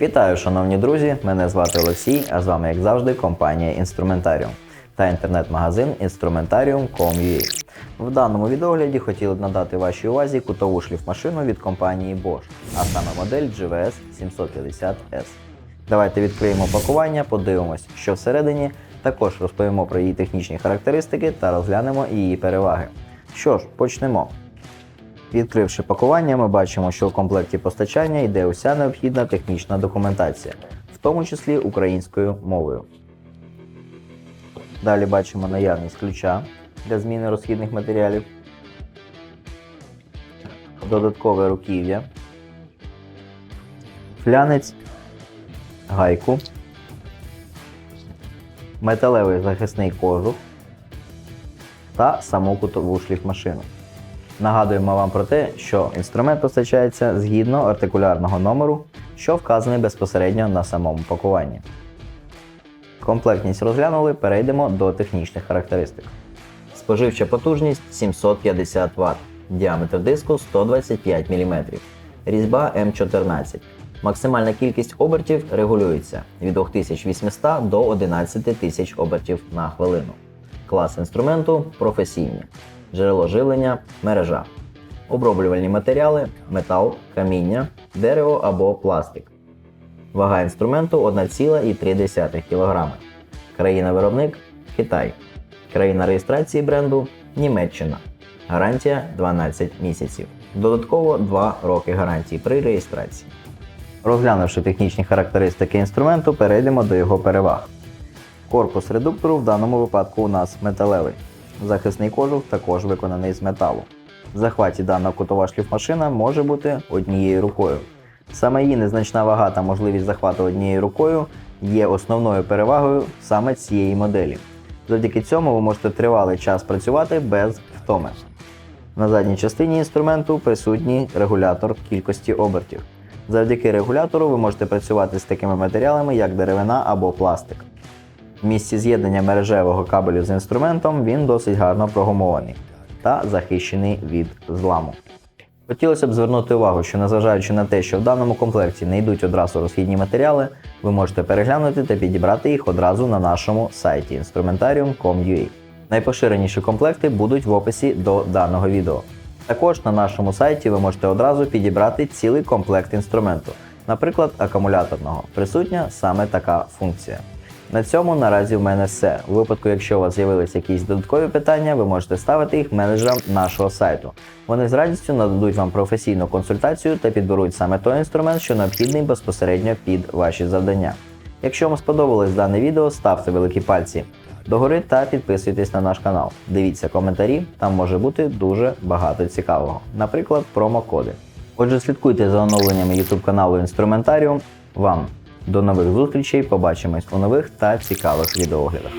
Вітаю, шановні друзі! Мене звати Олексій, а з вами, як завжди, компанія Інструментаріум та інтернет-магазин Instrumentarium.com.ua. В даному відеогляді хотіли б надати вашій увазі кутову шліфмашину від компанії Bosch, а саме модель GVS 750S. Давайте відкриємо пакування, подивимось, що всередині, також розповімо про її технічні характеристики та розглянемо її переваги. Що ж, почнемо. Відкривши пакування, ми бачимо, що в комплекті постачання йде уся необхідна технічна документація, в тому числі українською мовою. Далі бачимо наявність ключа для зміни розхідних матеріалів, додаткове руків'я, флянець, гайку, металевий захисний кожух та саму кутову шліфмашину. Нагадуємо вам про те, що інструмент постачається згідно артикулярного номеру, що вказаний безпосередньо на самому пакуванні. Комплектність розглянули, перейдемо до технічних характеристик. Споживча потужність 750 Вт, діаметр диску 125 мм, різьба М14. Максимальна кількість обертів регулюється від 2800 до 11000 обертів на хвилину. Клас інструменту професійні. Джерело живлення мережа. Оброблювальні матеріали метал, каміння, дерево або пластик. Вага інструменту 1,3 кг. Країна-виробник Китай. Країна реєстрації бренду Німеччина. Гарантія 12 місяців. Додатково 2 роки гарантії при реєстрації. Розглянувши технічні характеристики інструменту, перейдемо до його переваг. Корпус редуктору в даному випадку у нас металевий. Захисний кожух також виконаний з металу. В захваті дана кутова шліфмашина може бути однією рукою. Саме її незначна вага та можливість захвату однією рукою є основною перевагою саме цієї моделі. Завдяки цьому ви можете тривалий час працювати без втоми. На задній частині інструменту присутній регулятор кількості обертів. Завдяки регулятору ви можете працювати з такими матеріалами, як деревина або пластик. В місці з'єднання мережевого кабелю з інструментом він досить гарно прогумований та захищений від зламу. Хотілося б звернути увагу, що незважаючи на те, що в даному комплекті не йдуть одразу розхідні матеріали, ви можете переглянути та підібрати їх одразу на нашому сайті instrumentarium.com.ua. Найпоширеніші комплекти будуть в описі до даного відео. Також на нашому сайті ви можете одразу підібрати цілий комплект інструменту, наприклад, акумуляторного. Присутня саме така функція. На цьому наразі в мене все. У випадку, якщо у вас з'явилися якісь додаткові питання, ви можете ставити їх менеджерам нашого сайту. Вони з радістю нададуть вам професійну консультацію та підберуть саме той інструмент, що необхідний безпосередньо під ваші завдання. Якщо вам сподобалось дане відео, ставте великі пальці догори та підписуйтесь на наш канал. Дивіться коментарі, там може бути дуже багато цікавого, наприклад, промокоди. Отже, слідкуйте за оновленнями YouTube каналу Інструментаріум. Вам до нових зустрічей. Побачимось у нових та цікавих відеоглядах.